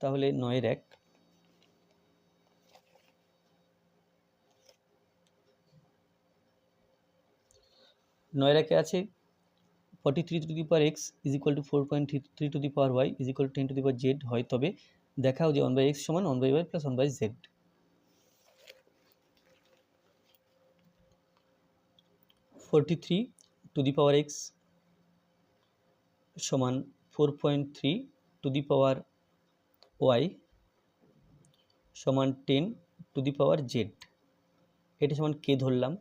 তাহলে নয়ের এক। নয়ের একে আছে forty three to the power x is equal to four point three to the power y is equal to ten to the power z হয়, তবে দেখাও যে ওয়ান বাই এক্স সমান one by y plus one by z forty three to the power x সমান four point three to the power y সমান ten to the power z. এটা সমান কে ধরলাম?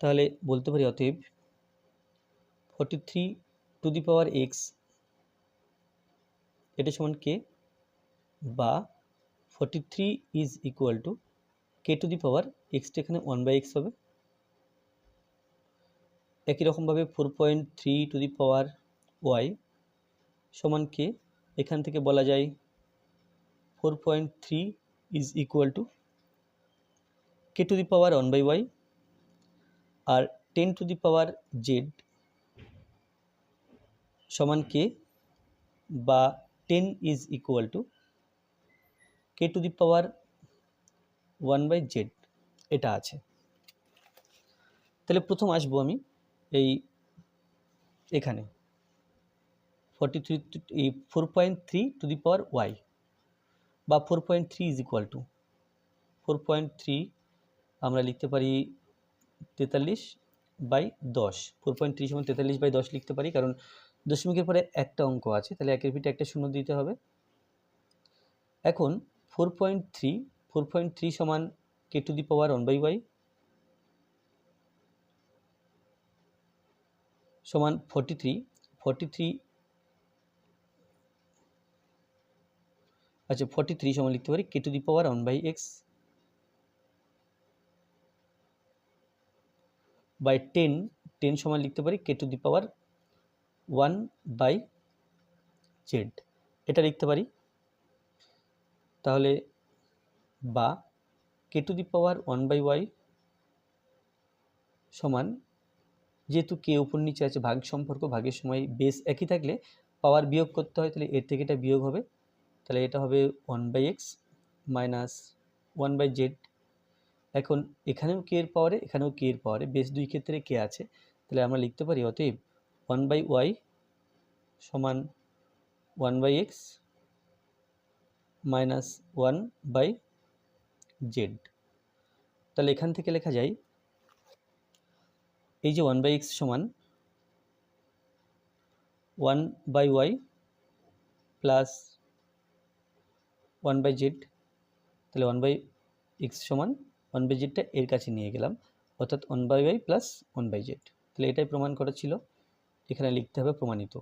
তাহলে বলতে পারি অতএব forty three to the power x এটা সমান কে? বা forty three is equal to K to the power extra এখানে ওয়ান বাই এক্স হবে। একই রকমভাবে four point three to the power y সমান কে এখান থেকে বলা যায় four point three is equal to K to the power one by y R ten to the power z সমান কে বা ten is equal to K to the power one by z এটা আছে। তাহলে প্রথম আসব আমি এই এখানে। Forty three four point three to the power y বা four point three is equal to four point three আমরা লিখতে পারি তেতাল্লিশ বাই দশ। ফোর পয়েন্ট থ্রি সমান তেতাল্লিশ বাই দশ লিখতে পারি, কারণ দশমিকের পরে একটা অঙ্ক আছে, তাহলে একের পিঠে একটা শূন্য দিতে হবে। এখন four point three four point three সমান K to the power one by y সমান ফর্টি থ্রি ফর্টি থ্রি আচ্ছা ফর্টি থ্রি সমান লিখতে পারি K to the power one by x by ten ten সমান লিখতে পারি K to the power one by z এটা লিখতে পারি, তাহলে বা K to the power one by y সমান, যেহেতু কে উপর নিচে আছে, ভাগ সম্পর্ক, ভাগের সময় বেস একই থাকলে পাওয়ার বিয়োগ করতে হয়, তাহলে এর থেকে এটা বিয়োগ হবে। তাহলে এটা হবে one by x minus one by z এখন এখানেও কে এর পাওয়ারে এখানেও কে এর পাওয়ারে বেশ দুই ক্ষেত্রে কে আছে। তাহলে আমরা লিখতে পারি, অতএব ওয়ান বাই ওয়াই সমান one by x minus one by z তাহলে এখান থেকে লেখা যায়, এই যে ওয়ান বাই এক্স সমান one by y plus one by z তাহলে ওয়ান বাই এক্স সমান ওয়ান বাই জেডটা এর কাছে নিয়ে গেলাম, অর্থাৎ one by y plus one by z তাহলে এটাই প্রমাণ করা ছিল। এখানে লিখতে হবে প্রমাণিত।